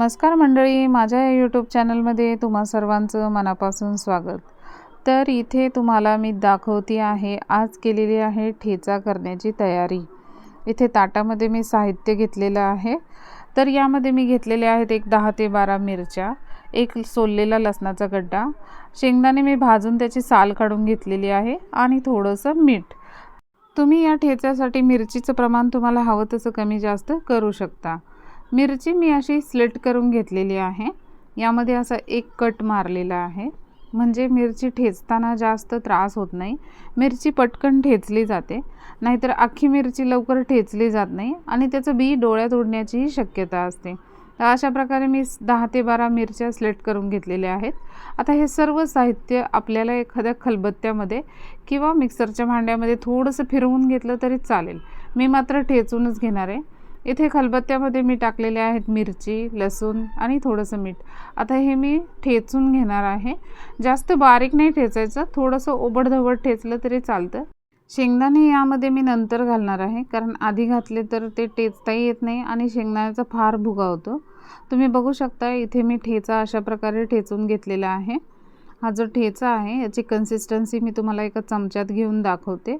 नमस्कार मंडळी माझ्या या यूट्यूब चॅनलमध्ये तुम्हा सर्वांचं मनापासून स्वागत. तर इथे तुम्हाला मी दाखवते आहे आज केलेली आहे ठेचा करण्याची तयारी. इथे ताटामध्ये मी साहित्य घेतलेलं आहे. तर यामध्ये मी घेतलेले आहेत एक दहा ते बारा मिरच्या एक सोललेला लसणाचा गड्डा. शेंगदाणे मी भाजून त्याची साल काढून घेतलेली आहे आणि थोडंसं मीठ. तुम्ही या ठेच्यासाठी मिरचीचं प्रमाण तुम्हाला हवं तसं कमी जास्त करू शकता. मिरची मी अशी स्लिट करून घेतलेली आहे. यामध्ये असा एक कट मारलेला आहे. म्हणजे मिरची ठेचताना जास्त त्रास होत नाही. मिरची पटकन ठेचली जाते. नाहीतर अख्खी मिरची लवकर ठेचली जात नाही आणि त्याचं बी डोळ्यात उडण्याचीही शक्यता असते. तर अशा प्रकारे मी दहा ते बारा मिरच्या स्लेट करून घेतलेल्या आहेत. आता हे सर्व साहित्य आपल्याला एखाद्या खलबत्त्यामध्ये किंवा मिक्सरच्या भांड्यामध्ये थोडंसं फिरवून घेतलं तरी चालेल. मी मात्र ठेचूनच घेणार आहे. इथे खलबत्त्यामध्ये मी टाकलेले आहेत मिरची लसूण आणि थोडंसं मीठ. आता हे मी ठेचून घेणार आहे. जास्त बारीक नाही ठेचायचं थोडंसं ओबडधबड ठेचलं तरी चालतं. शेंगदाणे यामध्ये मी नंतर घालणार आहे कारण आधी घातले तर ते टेचताही येत नाही आणि शेंगदाण्याचा फार भुगा होतो. तुम्ही बघू शकता इथे मी ठेचा अशा प्रकारे ठेचून घेतलेला आहे. हा जो ठेचा आहे याची कन्सिस्टन्सी मी तुम्हाला एका चमच्यात घेऊन दाखवते.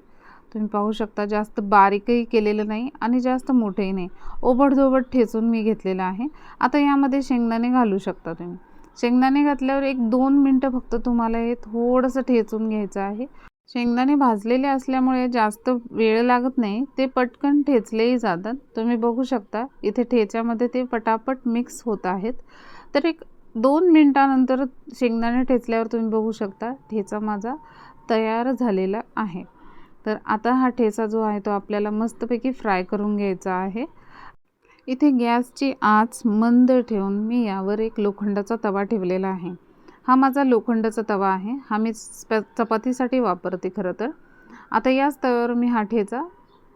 तुम्ही पाहू शकता जास्त बारीकही केलेलं नाही आणि जास्त मोठंही नाही. ओबडधोबड ठेचून मी घेतलेलं आहे. आता यामध्ये शेंगदाणे घालू शकता तुम्ही. शेंगदाणे घातल्यावर एक दोन मिनटं फक्त तुम्हाला हे थोडंसं ठेचून घ्यायचं आहे. शेंगदाणे भाजलेले असल्यामुळे जास्त वेळ लागत नाही. ते पटकन ठेचलेही जातात. तुम्ही बघू शकता इथे ठेच्यामध्ये ते पटापट मिक्स होत आहेत. तर एक दोन मिनटानंतर शेंगदाणे ठेचल्यावर तुम्ही बघू शकता ठेचा माझा तयार झालेला आहे. तर आता हा ठेचा जो आहे तो आपल्याला मस्तपैकी फ्राय करून घ्यायचा आहे. इथे गॅसची आच मंद ठेवून मी यावर एक लोखंडाचा तवा ठेवलेला आहे. हा माझा लोखंडाचा तवा आहे. हा मी चपातीसाठी वापरते खरं तर. आता याच तव्यावर मी हा ठेचा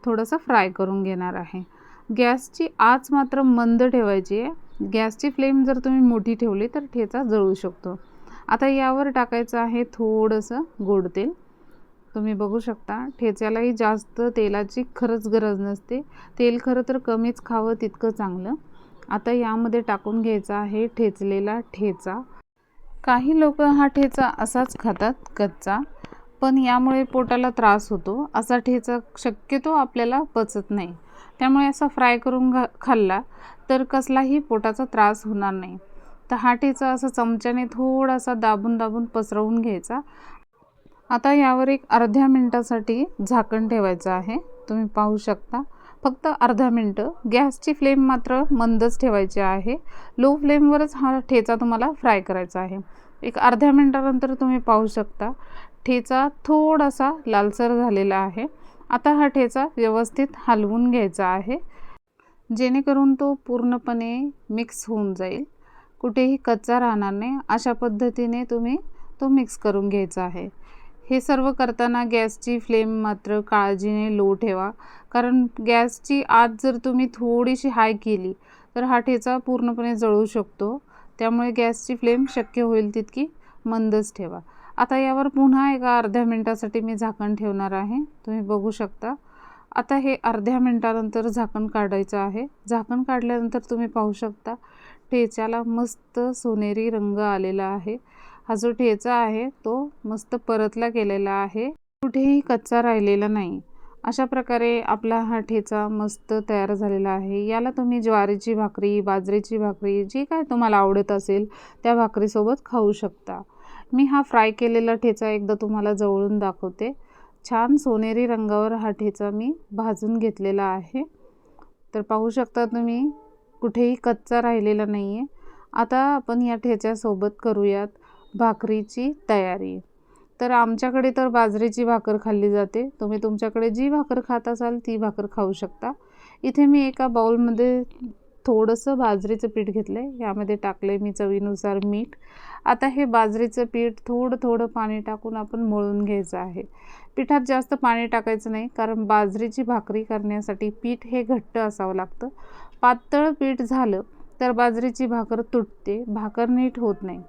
थोडंसं फ्राय करून घेणार आहे. गॅसची आच मात्र मंद ठेवायची आहे. गॅसची फ्लेम जर तुम्ही मोठी ठेवली तर ठेचा जळू शकतो. आता यावर टाकायचं आहे थोडंसं गोड तेल. तुम्ही बघू शकता ठेच्यालाही जास्त तेलाची खरंच गरज नसते. तेल खरं तर कमीच खावं तितकं चांगलं. आता यामध्ये टाकून घ्यायचा आहे ठेचलेला ठेचा. काही लोक हा ठेचा असाच खातात कच्चा. पण यामुळे पोटाला त्रास होतो. असा ठेचा शक्यतो आपल्याला पचत नाही. त्यामुळे असा फ्राय करून घा खाल्ला तर कसलाही पोटाचा त्रास होणार नाही. तर हा ठेचा असं चमच्याने थोडासा दाबून दाबून पसरवून घ्यायचा. आता यावर एक अर्ध्या मिनटासाठी झाकण ठेवायचं आहे. तुम्ही पाहू शकता. फक्त अर्धा मिनटं. गॅसची फ्लेम मात्र मंदच ठेवायची आहे. लो फ्लेमवरच हा ठेचा तुम्हाला फ्राय करायचा आहे. एक अर्ध्या मिनटानंतर तुम्ही पाहू शकता. ठेचा थोडासा लालसर झालेला आहे. आता हा ठेचा व्यवस्थित हलवून घ्यायचा आहे. जेणेकरून तो पूर्णपणे मिक्स होऊन जाईल. कुठेही कच्चा राहणार नाही. अशा पद्धतीने तुम्ही तो मिक्स करून घ्यायचा आहे. हे सर्व करताना गॅसची फ्लेम मात्र काळजीने लो ठेवा. कारण गॅसची आत जर तुम्ही थोडीशी हाय केली तर हा ठेचा पूर्णपणे जळू शकतो. त्यामुळे गॅसची फ्लेम शक्य होईल तितकी मंदच ठेवा. आता यावर पुन्हा एका अर्ध्या मिनटासाठी मी झाकण ठेवणार आहे. तुम्ही बघू शकता. आता हे अर्ध्या मिनटानंतर झाकण काढायचं आहे. झाकण काढल्यानंतर तुम्ही पाहू शकता ठेच्याला मस्त सोनेरी रंग आलेला आहे. हा जो ठेचा आहे तो मस्त परतला गेलेला आहे. कुठेही कच्चा राहिलेला नाही. अशा प्रकारे आपला हा ठेचा मस्त तयार झालेला आहे. याला तुम्ही ज्वारीची भाकरी बाजरीची भाकरी जी काय तुम्हाला आवडत असेल त्या भाकरीसोबत खाऊ शकता. मी हा फ्राय केलेला ठेचा एकदा तुम्हाला जवळून दाखवते. छान सोनेरी रंगावर हा ठेचा मी भाजून घेतलेला आहे. तर पाहू शकता तुम्ही कुठेही कच्चा राहिलेला नाही आहे आता आपण या ठेच्यासोबत करूयात. भाकरीची तयारी. तर आमच्याकडे तर बाजरीची भाकर खाल्ली जाते. तुम्ही तुमच्याकडे जी भाकर खात असाल ती भाकर खाऊ शकता. इथे मी एका बाउलमध्ये थोडंसं बाजरीचं पीठ घेतलं आहे यामध्ये टाकलं आहे मी चवीनुसार मीठ. आता हे बाजरीचं पीठ थोडं थोडं पाणी टाकून आपण मळून घ्यायचं आहे. पिठात जास्त पाणी टाकायचं नाही कारण बाजरीची भाकरी करण्यासाठी पीठ हे घट्ट असावं लागतं. पातळ पीठ झालं तर बाजरीची भाकर तुटते. भाकर नीट होत नाही.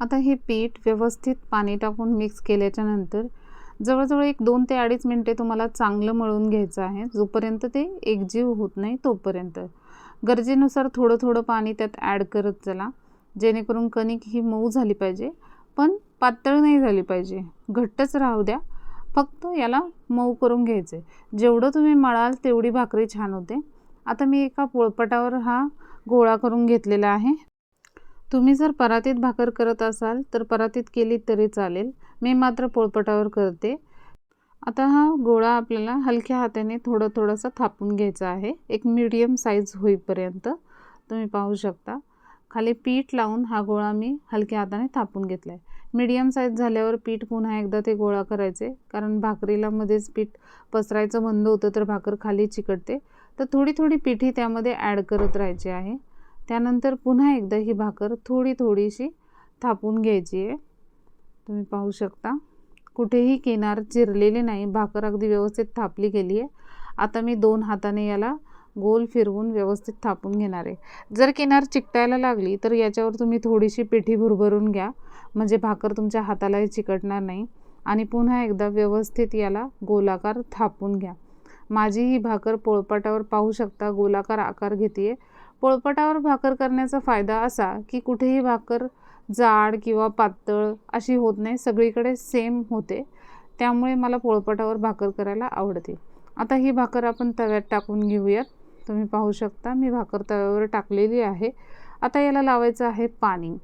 आता हे पीठ व्यवस्थित पाणी टाकून मिक्स केल्याच्यानंतर जवळजवळ एक दोन ते अडीच मिनटे तुम्हाला चांगलं मळून घ्यायचं आहे. जोपर्यंत ते एकजीव होत नाही तोपर्यंत. गरजेनुसार थोडं थोडं पाणी त्यात ॲड करत चला. जेणेकरून कणिक ही मऊ झाली पाहिजे पण पातळ नाही झाली पाहिजे. घट्टच राहू द्या. फक्त याला मऊ करून घ्यायचं आहे जेवढं तुम्ही मळाल तेवढी भाकरी छान होते. आता मी एका पोळपटावर हा गोळा करून घेतलेला आहे. तुम्ही जर परातीत भाकर करत असाल तर परातीत केली तरी चालेल. मी मात्र पोळपटावर करते. आता हा गोळा आपल्याला हलक्या हाताने थोडं थोडंसं थापून घ्यायचा आहे. एक मीडियम साईज होईपर्यंत. तुम्ही पाहू शकता. खाली पीठ लावून हा गोळा मी हलक्या हाताने थापून घेतला आहे मीडियम साईज झाल्यावर पीठ पुन्हा एकदा ते गोळा करायचे. कारण भाकरीला मध्येच पीठ पसरायचं बंद होतं तर भाकर खाली चिकटते. तर थोडी थोडी पिठी त्यामध्ये ॲड करत राहायची आहे. त्यानंतर पुन्हा एकदा ही भाकर थोडी थोडीशी थापून घ्यायची आहे. तुम्ही पाहू शकता कुठेही किनार चिरलेले नाही भाकर अगदी व्यवस्थित थापली गेली आहे. आता मी दोन हाताने याला गोल फिरवून व्यवस्थित थापून घेणार आहे. जर किनार चिकटायला लागली तर याच्यावर तुम्ही थोडीशी पिठी भुरभरून घ्या. म्हणजे भाकर तुमच्या हातालाही चिकटणार नाही. आणि पुन्हा एकदा व्यवस्थित याला गोलाकार थापून घ्या. माझी ही भाकर पोळपाटावर पाहू शकता गोलाकार आकार घेते आहे पोळपाटावर भाकर करण्याचा फायदा असा की कुठेही भाकर जाड किंवा पातळ अशी होत नाही. सगळीकडे सेम होते. त्यामुळे मला पोळपाटावर भाकर करायला आवडते. आता ही भाकर आपण तव्यात टाकून घेऊयात. तुम्ही पाहू शकता मी भाकर तव्यावर टाकलेली आहे. आता याला लावायचं आहे पाणी.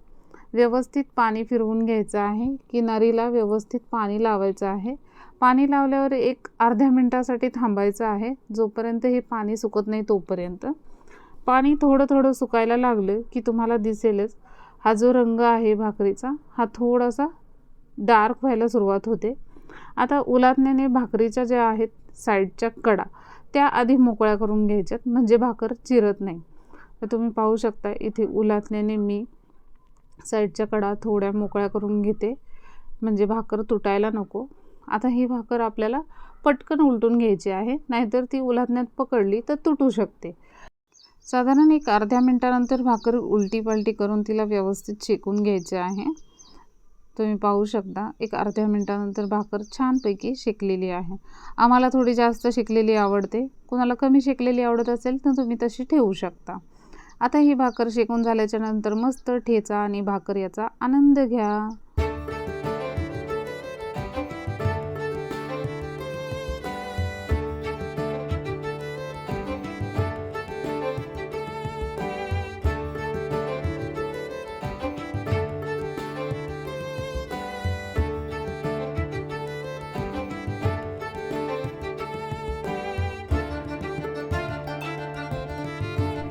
व्यवस्थित पाणी फिरवून घ्यायचं आहे किनारीला व्यवस्थित पाणी लावायचं आहे. पाणी लावल्यावर एक अर्ध्या मिनटासाठी थांबायचं आहे. जोपर्यंत हे पाणी सुकत नाही तोपर्यंत. पाणी थोडं थोडं सुकायला लागलं की तुम्हाला दिसेलच. हा जो रंग आहे भाकरीचा हा थोडासा डार्क व्हायला सुरुवात होते. आता उलातण्याने भाकरीच्या ज्या आहेत साईडच्या कडा त्या आधी मोकळ्या करून घ्यायच्यात म्हणजे भाकर चिरत नाही. तर तुम्ही पाहू शकता इथे उलातण्याने मी साईडच्या कडा थोड्या मोकळ्या करून घेते. म्हणजे भाकर तुटायला नको. आता ही भाकर आपल्याला पटकन उलटून घ्यायची आहे नाहीतर ती उलातण्यात पकडली तर तुटू शकते. साधारण एक अर्ध्या मिनटानंतर भाकर उलटी पालटी करून तिला व्यवस्थित शेकून घ्यायचे आहे. तुम्ही पाहू शकता एक अर्ध्या मिनटानंतर भाकर छानपैकी शेकलेली आहे. आम्हाला थोडी जास्त शेकलेली आवडते. कुणाला कमी शेकलेली आवडत असेल तर तुम्ही तशी ठेवू शकता. आता ही भाकर शेकून झाल्याच्यानंतर मस्त ठेचा आणि भाकर याचा आनंद घ्या.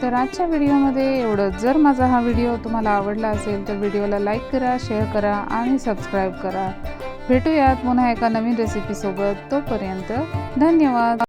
तर आजच्या व्हिडिओमध्ये एवढं जर माझा हा व्हिडिओ तुम्हाला आवडला असेल तर व्हिडिओला लाईक करा शेअर करा आणि सबस्क्राईब करा. भेटूयात पुन्हा एका नवीन रेसिपीसोबत तोपर्यंत धन्यवाद.